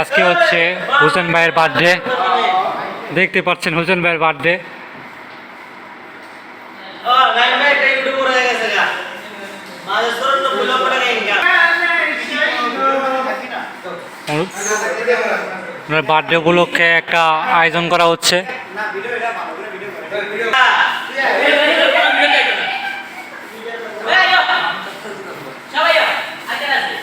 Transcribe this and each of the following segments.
আজকে হচ্ছে হোসেন ভাইয়ের বার্থডে দেখতে পাচ্ছেন হোসেন ভাইয়ের বার্থডে বার্থডে উপলক্ষে একটা আয়োজন করা হচ্ছে।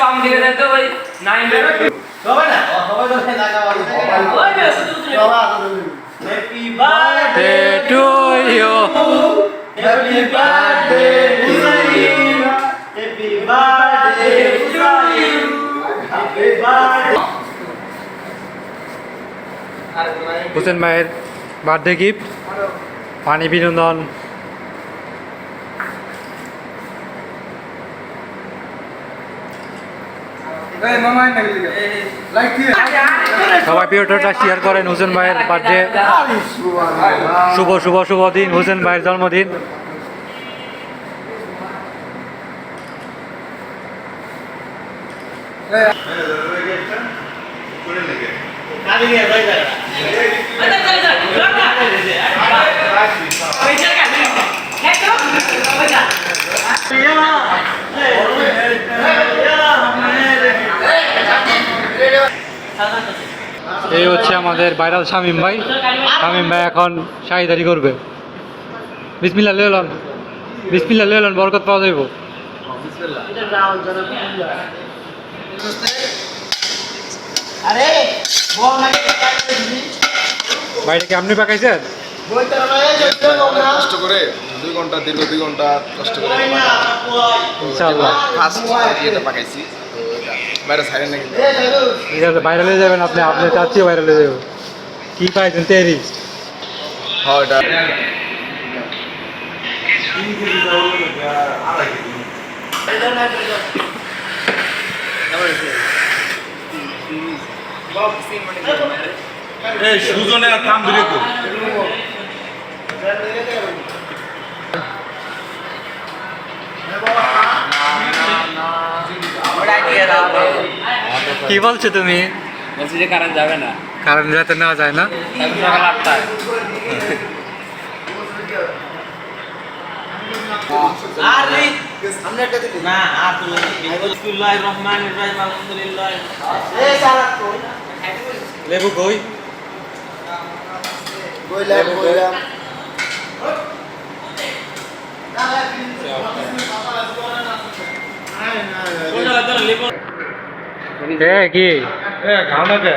কিন্তু জোরে তোমার ধরো ধরো ভাইরাল যাবে সবাই না? সবাই ধরে লাগা happy birthday to you happy birthday to you happy birthday to you happy birthday Hossain ভাইয়ের বার্থডে গিফট পানি বিনোদন। সবাই ভিডিওটা শেয়ার করেন হুসেন ভাইয়ের বার্থডে শুভ শুভ শুভ দিন হুসেন ভাইয়ের জন্মদিন। কালি এই হচ্ছে আমাদের ভাইরাল শামিম ভাই। শামিম ভাই এখন শাহিদারি করবে। বিসমিল্লা লেলন বিসমিল্লা লেলন বরকত পাওয়া যাইব। আরে ভাইটা কি আপনি পাকাইছেন? কষ্ট করে দুই ঘণ্টা দীর্ঘ দুই ঘণ্টা কষ্ট করে ইনশাআল্লাহ। ফার্স্ট পাকাইছি। তো এটা বাইরে ছাড়েন না কিন্তু ঠিক আছে ভাইরাল হয়ে যাবেন আপনি আপনি চাচ্ছি ভাইরাল হয়ে যাব কি পাইছেন তেরি হ্যাঁ এটা এই সুজনের কাম ধরে কি বলছো তুমি? বলছি যে কারেন্ট যাবে না। কারণ যাতে নেওয়া যায় না? সকাল আটটায় কই? লেবু কই? কইলাম কইলাম। এ কি? এ খাও না কে